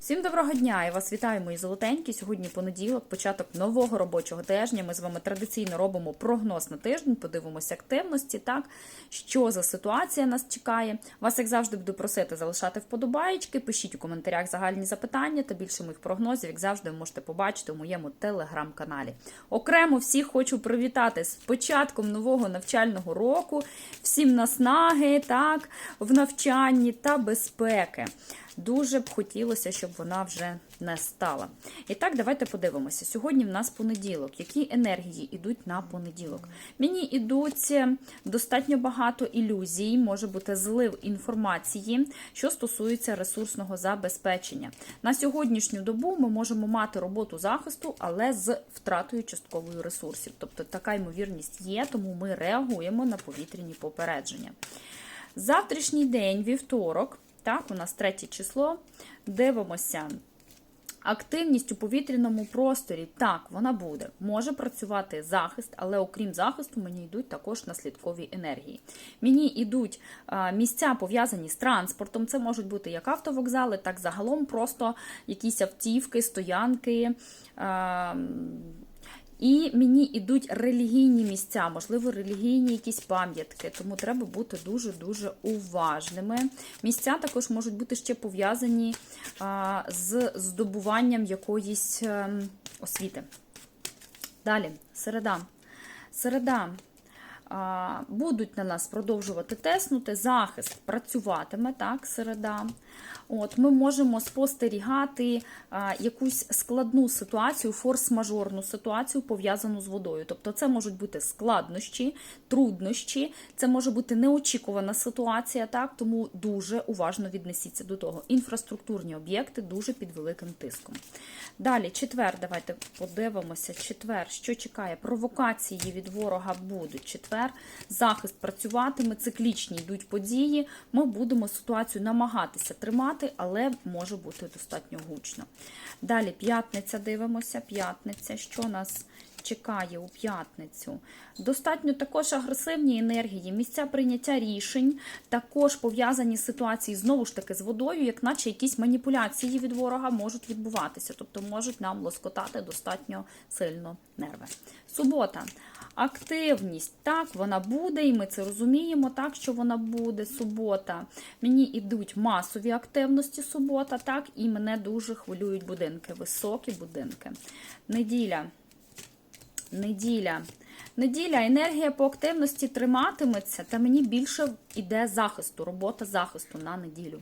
Всім доброго дня! Я вас вітаю, мої золотенькі. Сьогодні понеділок, початок нового робочого тижня. Ми з вами традиційно робимо прогноз на тиждень, подивимося активності, так що за ситуація нас чекає. Вас, як завжди, буду просити залишати вподобаєчки, пишіть у коментарях загальні запитання та більше моїх прогнозів, як завжди, ви можете побачити у моєму телеграм-каналі. Окремо всіх хочу привітати з початком нового навчального року, всім наснаги, так, в навчанні та безпеки. Дуже б хотілося, щоб вона вже не стала. І так, давайте подивимося. Сьогодні в нас понеділок. Які енергії йдуть на понеділок? Мені йдуть достатньо багато ілюзій, може бути злив інформації, що стосується ресурсного забезпечення. На сьогоднішню добу ми можемо мати роботу захисту, але з втратою частковою ресурсів. Тобто така ймовірність є, тому ми реагуємо на повітряні попередження. Завтрашній день, вівторок. Так, у нас третє число. Дивимося. Активність у повітряному просторі, так, вона буде. Може працювати захист, але окрім захисту, мені йдуть також наслідкові енергії. Мені йдуть місця пов'язані з транспортом. Це можуть бути як автовокзали, так загалом просто якісь автівки, стоянки. І мені йдуть релігійні місця, можливо, релігійні якісь пам'ятки, тому треба бути дуже-дуже уважними. Місця також можуть бути ще пов'язані з здобуванням якоїсь ем, освіти. Далі, середа. Середа. Будуть на нас продовжувати теснути, захист працюватиме так, середа. От, Ми можемо спостерігати а, якусь складну ситуацію, форс-мажорну ситуацію, пов'язану з водою. Тобто, це можуть бути складнощі, труднощі, це може бути неочікувана ситуація, так, тому дуже уважно віднесіться до того. Інфраструктурні об'єкти дуже під великим тиском. Далі, четвер, давайте подивимося. Четвер, що чекає? Провокації від ворога будуть. Четвер, захист працюватиме, циклічні йдуть події. Ми будемо ситуацію намагатися тримати, але може бути достатньо гучно. Далі п'ятниця дивимося. П'ятниця, що нас чекає у п'ятницю? Достатньо також агресивні енергії, місця прийняття рішень, також пов'язані з ситуації знову ж таки з водою, як наче якісь маніпуляції від ворога можуть відбуватися, тобто можуть нам лоскотати достатньо сильно нерви. Субота. Активність, так, вона буде, і ми це розуміємо, так, що вона буде субота. Мені йдуть масові активності субота, так, і мене дуже хвилюють будинки, високі будинки. Неділя. Неділя. Неділя, енергія по активності триматиметься, та мені більше йде захисту, робота захисту на неділю.